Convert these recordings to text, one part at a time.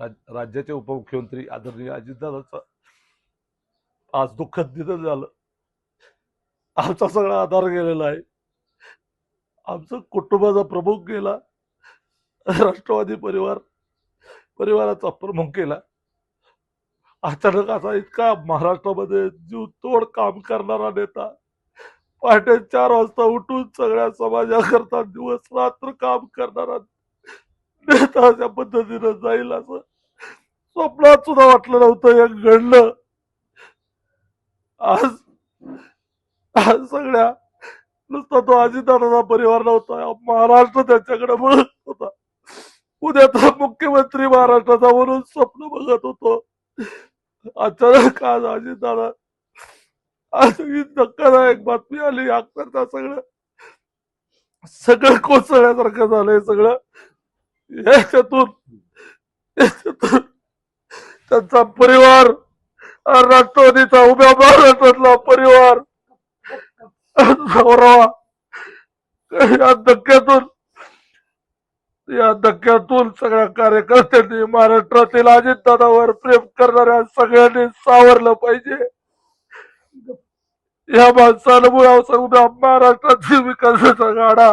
राज- राज्याचे उपमुख्यमंत्री आदरणीय अजितदादांचं आज दुःखद निधन झालं. आमचा सगळा आधार गेलेला आहे. आमचं कुटुंबाचा प्रमुख गेला. राष्ट्रवादी परिवार परिवाराचा प्रमुख गेला. अचानक असा इतका महाराष्ट्रामध्ये जीव तोड काम करणारा नेता पहाटे चार वाजता उठून सगळ्या समाजाकरता दिवस रात्र काम करणारा नेता अशा पद्धतीनं जाईल असं स्वप्नात सुद्धा वाटलं नव्हतं हे घडलं. आज आज सगळ्या नुसता तो अजितदादाचा परिवार नव्हता महाराष्ट्र त्याच्याकडे बघत होता. उद्या तर मुख्यमंत्री महाराष्ट्राचा म्हणून स्वप्न बघत होतो. अचानक आज अजितदादा आज ही धक्कादायक बातमी आली अक्षरशः सगळं सगळं कोसळल्यासारखं झालंय सगळं. याच्यातून याच्यातून त्यांचा परिवार राष्ट्रवादीचा उभ्या महाराष्ट्रातला परिवार. या धक्क्यातून या धक्क्यातून सगळ्या कार्यकर्त्यांनी महाराष्ट्रातील अजितदादावर प्रेम करणाऱ्या सगळ्यांनी सावरलं पाहिजे. या माणसानं मुळावर उद्या महाराष्ट्रातील विकासाचा गाडा.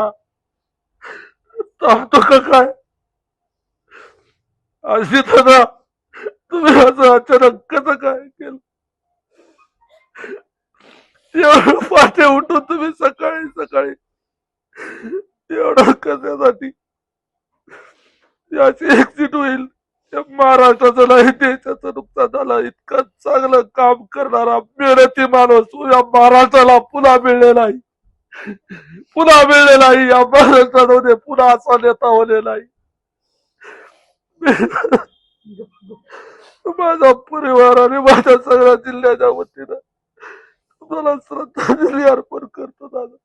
थांबतो का अशी दादा तुम्ही असं अचानक कसं काय केलं? एवढं पाठे उठून तुम्ही सकाळी सकाळी एवढं कशासाठी? याची एक्झिट होईल. या महाराष्ट्राचं नाही देशाचं नुकसान झालं. इतकं चांगलं काम करणारा मेहनती माणूस या महाराष्ट्राला पुन्हा मिळलेला नाही. पुन्हा मिळलेला नाही. या महाराष्ट्रामध्ये पुन्हा असा नेता होलेला नाही. माझा परिवार आणि माझ्या सगळ्या जिल्ह्याच्या वतीनं तुम्हाला श्रद्धांजली अर्पण करतो दादा.